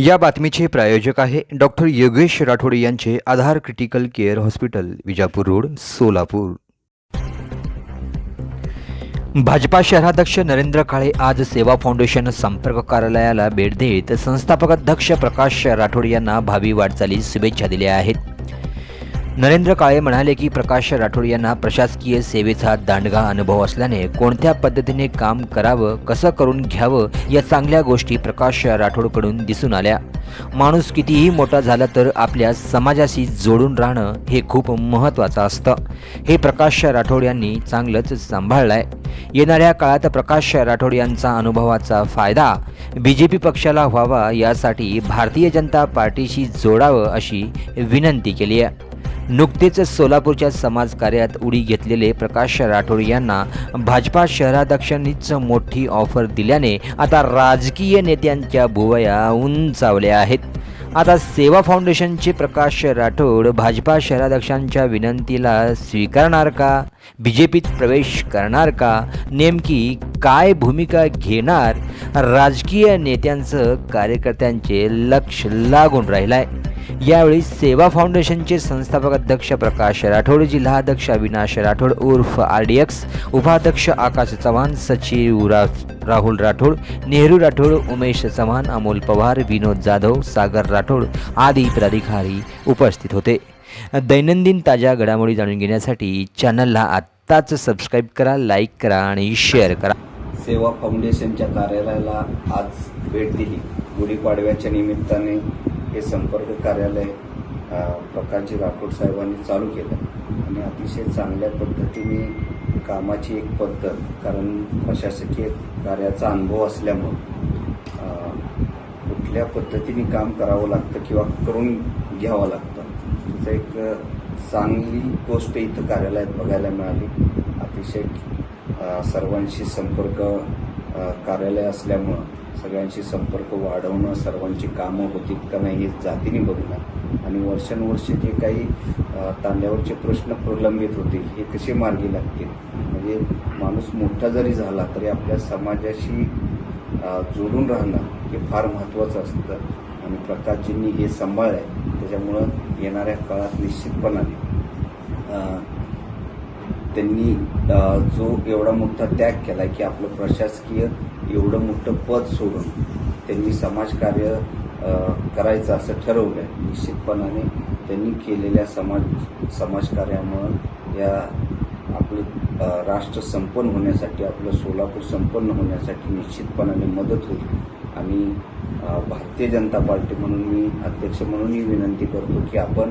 या बातमीचे प्रायोजक आहे डॉक्टर योगेश राठोड यांचे Aadhar critical care hospital Vijapur road Solapur. BJP शहराध्यक्ष नरेंद्र काळे आज सेवा फाउंडेशन संपर्क कार्यालयाला भेट देत संस्थापक अध्यक्ष प्रकाश राठोड यांना भावी वाटचालीस शुभेच्छा दिल्या आहेत. नरेंद्र काळे म्हणाले की प्रकाश राठोड यांना प्रशासकीय सेवेचा दांडगा अनुभव असल्याने कोणत्या पद्धतीने काम करावं कसं करून घ्यावं या चांगल्या गोष्टी प्रकाश राठोडकडून दिसून आल्या. माणूस कितीही मोठा झाला तर आपल्या समाजाशी जोडून राहणं हे खूप महत्त्वाचं असतं. हे प्रकाश राठोड यांनी चांगलंच सांभाळलं आहे येणाऱ्या काळात प्रकाश राठोड यांचा अनुभवाचा फायदा बी जे पी पक्षाला व्हावा यासाठी भारतीय जनता पार्टीशी जोडावं अशी विनंती केली आहे. नुकतेच सोलापूरच्या समाजकार्यात उडी घेतलेले प्रकाश राठोड यांना भाजपा शहराध्यक्षांनीच मोठी ऑफर दिल्याने आता राजकीय नेत्यांच्या भुवया उंचावल्या आहेत. आता सेवा फाउंडेशनचे प्रकाश राठोड भाजपा शहराध्यक्षांच्या विनंतीला स्वीकारणार का? बी जे पीत प्रवेश करणार का? नेमकी काय भूमिका घेणार? राजकीय नेत्यांचं कार्यकर्त्यांचे लक्ष लागून राहिलं आहे यावेळी सेवा फाउंडेशनचे संस्थापक अध्यक्ष प्रकाश राठोड जिल्हाध्यक्ष अविनाश राठोड उर्फ आर डी एक्स उपाध्यक्ष आकाश चव्हाण सचिव रा राहुल राठोड नेहरू राठोड उमेश चव्हाण अमोल पवार विनोद जाधव सागर राठोड आदी पदाधिकारी उपस्थित होते. दैनंदिन ताज्या घडामोडी जाणून घेण्यासाठी चॅनलला आत्ताच सबस्क्राईब करा लाईक करा आणि शेअर करा. सेवा फाउंडेशनच्या कार्यालयाला आज भेट दिली. गुढीपाडव्याच्या निमित्ताने हे संपर्क कार्यालय प्रकाशजी राठोड साहेबांनी चालू केलं. आणि अतिशय चांगल्या पद्धतीने कामाची एक पद्धत कारण प्रशासकीय कार्याचा अनुभव असल्यामुळं कुठल्या पद्धतीने काम करावं लागतं किंवा करून घ्यावं लागतं तिचं एक चांगली गोष्ट इथं कार्यालयात बघायला मिळाली. अतिशय सर्वांशी संपर्क कार्यालय असल्यामुळं सगळ्यांशी संपर्क वाढवणं सर्वांची कामं होतीत का नाही हे जातीने बघणं. आणि वर्षानुवर्षे जे काही तांड्यावरचे प्रश्न प्रलंबित होतील हे कसे मार्गी लागतील? म्हणजे माणूस मोठा जरी झाला तरी आपल्या समाजाशी जोडून राहणं हे फार महत्त्वाचं असतं. आणि प्रकाशजींनी हे सांभाळलं आहे त्याच्यामुळं येणाऱ्या काळात निश्चितपणाने त्यांनी जो एवढा मोठा त्याग केला की आपलं प्रशासकीय एवढं मोठं पद सोडून त्यांनी समाजकार्य करायचं असं ठरवलं आहे निश्चितपणाने त्यांनी केलेल्या समाज समाजकार्यामुळं या आपलं राष्ट्र संपन्न होण्यासाठी आपलं सोलापूर संपन्न होण्यासाठी निश्चितपणाने मदत होईल. आणि भारतीय जनता पार्टी म्हणून मी अध्यक्ष म्हणूनही विनंती करतो की आपण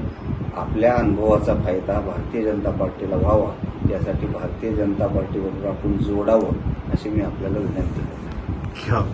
आपल्या अनुभवाचा फायदा भारतीय जनता पार्टीला व्हावा. यासाठी भारतीय जनता पार्टीबरोबर आपण जोडावं अशी मी आपल्याला विनंती करतो.